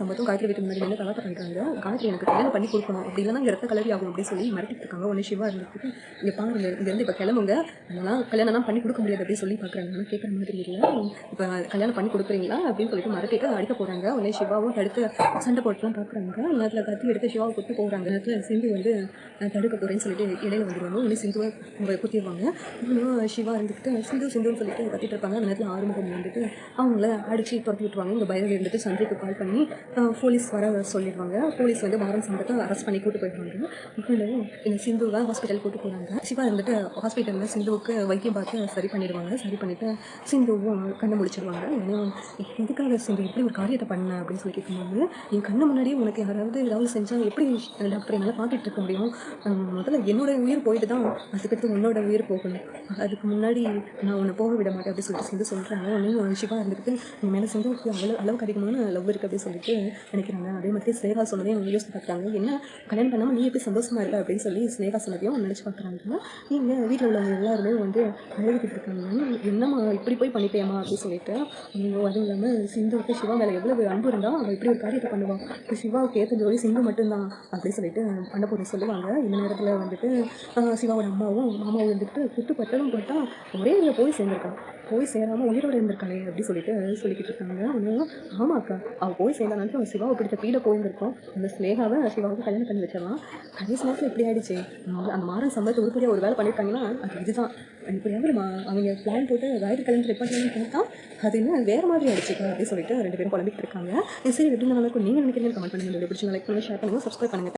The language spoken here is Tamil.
சம்பத்தும் காயத்ரி வீட்டு முன்னாடி வந்து கலாட்டம் பண்ணுறாங்க காயத்ரி எனக்கு கல்யாணம் பண்ணி கொடுக்கணும். அப்படி இல்லைன்னா இங்கே ரத்த கலரி ஆகும் அப்படின்னு சொல்லி மிரட்டிட்டு இருக்காங்க. உடனே சிவா இருந்துட்டு. இங்கே பாருங்க இங்கேருந்து இப்போ கிளம்புங்க. அதெல்லாம் கல்யாணம்லாம் பண்ணி கொடுக்க முடியாது அப்படின்னு சொல்லி பார்க்குறாங்க. ஆனால் கேட்குற மாதிரி இல்லை. இப்போ கல்யாணம் பண்ணி கொடுக்குறீங்களா அப்படின்னு சொல்லிட்டு மிரட்டிட்டு அடிக்க போகிறாங்க உடனே சிவாவும் தடுத்து சண்டை போட்டுலாம் பார்க்குறாங்க. நேரத்தில் கத்தி எடுத்து சிவாவை கொடுத்து போகிறாங்க நேரத்தில் சிந்து வந்து தடுக்க போகிறேன்னு சொல்லிட்டு இடையில வந்துடுவாங்க உடனே சிந்துவை குத்திடுவாங்க. இன்னும் சிவா இருந்துட்டு சிந்து சிந்துன்னு சொல்லிட்டு கத்திட்டு இருப்பாங்க. அந்த நேரத்தில் ஆறுமுகம் வந்துட்டு அவங்கள அடிச்சு துரத்தி விட்டுருவாங்க. இந்த பயம் இருந்துட்டு சந்தைக்கு கால் பண்ணி போலீஸ் வர சொல்லிடுவாங்க. போலீஸ் வந்து மாறன் சம்பத்தை அரெஸ்ட் பண்ணி கூட்டு போயிடுவாங்க. இப்போ இந்த சிந்துவை ஹாஸ்பிட்டல் கூட்டு போனாங்க. சிவா இருந்துட்டு ஹாஸ்பிட்டலில் சிந்துவுக்கு வைத்தியம் பார்த்து சரி பண்ணிடுவாங்க. சரி பண்ணிவிட்டு சிந்துவும் கண்ணை முடிச்சிடுவாங்க ஏன்னா எதுக்காக சிந்து இப்படி ஒரு காரியத்தை பண்ண அப்படின்னு சொல்லி கேட்கும்போது என் கண்ணு முன்னாடியே உனக்கு யாராவது ஏதாவது செஞ்சால் எப்படி டாக்டர் என்னால் பார்த்துட்டு இருக்க முடியும்? முதல்ல என்னோட உயிர் போயிட்டு தான் அதுக்கடுத்து உன்னோட உயிர் போகணும் அதுக்கு முன்னாடி நான் உன்னை போக விட மாட்டேன் அப்படின்னு சொல்லிட்டு சிந்து சொல்கிறேன் உடனே சிவா இருந்துக்கிட்டு என் மேலே சிந்து அவ்வளோ அளவுக்கு அதிகமான லவ் இருக்குது அப்படின்னு சொல்லிட்டு நினைக்கிறாங்க. அதே மாதிரி ஸ்னேகா சொன்னதையும் அவங்க யோசிச்சு பார்க்குறாங்க. என்ன கல்யாணம் பண்ணாமல் நீ எப்படி சந்தோஷமா இருக்க அப்படின்னு சொல்லி ஸ்னேகா சொன்னதையும் நினச்சி பார்க்குறாங்க. நீங்கள் வீட்டில் உள்ளவங்க எல்லாருமே வந்து அழுதுகிட்டு இருக்காங்க. என்னம்மா இப்படி போய் பண்ணிட்டேம்மா அப்படின்னு சொல்லிட்டு அவங்க அதுவும் இல்லாமல் சிந்துவுக்கு சிவா மேலே எவ்வளவு அன்பு இருந்தால் அவள் இப்படி ஒரு காரியத்தை பண்ணுவான் இப்போ சிவாவுக்கு ஏற்ற ஜோடி சிந்து மட்டும்தான் அப்படின்னு சொல்லிட்டு பண்ண போகிறேன் சொல்லுவாங்க. இந்த நேரத்தில் வந்துட்டு சிவாவோட அம்மாவும் மாமாவும் வந்துட்டு குத்து பட்டலும் போட்டால் ஒரே இதில் போய் சேர்ந்துருக்கான் போய் சேராமல் உயிரோட இருந்திருக்காளே அப்படி சொல்லிட்டு சொல்லிக்கிட்டு இருக்காங்க. ஆனால் ஆமாக்கா அவள் போய் சேரலான்ட்டு அவன் சிவாவை பிடிச்ச பீட போயிருந்திருக்கோம் அந்த ஸ்னேகாவை சிவாவுக்கு கல்யாணம் பண்ணி வச்சிடலாம். கடைசி நேரத்தில் இப்படி ஆயிடுச்சு. அந்த மாறன் சம்பளத்தை உருப்படியாக ஒரு வேலை பண்ணியிருக்காங்கன்னா அது இதுதான். இப்படியாவது மா அவங்க பிளான் போட்டு காயத்ரி கல்யாணம் ரெட் பண்ணி பார்த்தா அது என்ன வேறு மாதிரி ஆயிடுச்சு அப்படின்னு சொல்லிட்டு ரெண்டு பேரும் குழம்பிட்டு இருக்காங்க. சரி எப்படி நல்லா இருக்கும் நீங்கள் நினைக்கிறீங்க கமெண்ட் பண்ணுங்க பிடிச்சி லைக் பண்ணுங்க ஷேர் பண்ணுங்க சப்ஸ்கிரைப் பண்ணுங்க.